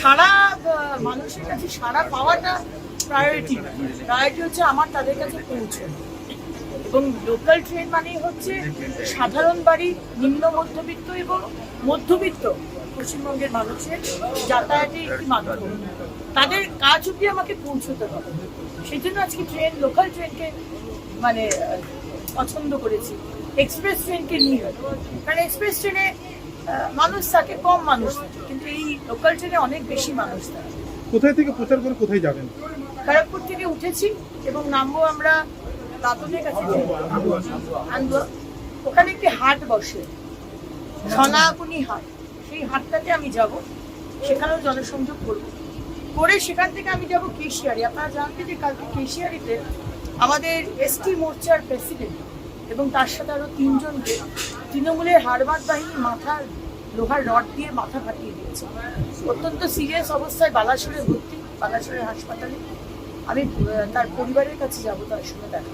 সাড়া মনে মানুষের কাছে সারা পাওয়াটা প্রায়োরিটি প্রায়োরিটি হচ্ছে আমার তাদের কাছে এবং লোকাল ট্রেন হচ্ছে সাধারণ বাড়ি, নিম্ন মধ্যবিত্ত এবং মধ্যবিত্ত পশ্চিমবঙ্গের মানুষের যাতায়াতের একটি মাধ্যম। তাদের কাজ অব্দি আমাকে পৌঁছতে হবে। সেই জন্য আজকে ট্রেন লোকাল ট্রেনকে মানে পছন্দ করেছি। এক্সপ্রেস ট্রেনকে নিয়ে। কারণ এক্সপ্রেস ট্রেনে মানুষ থাকে কম মানুষ থাকে কিন্তু এই লোকাল ট্রেনে অনেক বেশি মানুষ থাকে। কোথায় থেকে প্রচার করে কোথায় যাবেন? খড়গপুর থেকে উঠেছি এবং নামবো আমরা দাদনের কাছে ওখানে একটি হাট বসে সনাকুনি হাট। সেই হাটটাতে আমি যাব সেখানেও জনসংযোগ করব। করে সেখান থেকে আমি যাব কেশিয়ারি। আপনারা জানতে যে কালকে কেশিয়ারিতে আমাদের এসটি মোর্চার প্রেসিডেন্ট এবং তার সাথে আরও তিনজনকে তৃণমূলের হারবাদ বাহিনী মাথার লোহার রড দিয়ে মাথা ফাটিয়ে দিয়েছে অত্যন্ত সিরিয়াস অবস্থায় বালাসোরে ভর্তি বালাসোরের হাসপাতালে আমি তার পরিবারের কাছে যাব, তার সঙ্গে দেখা।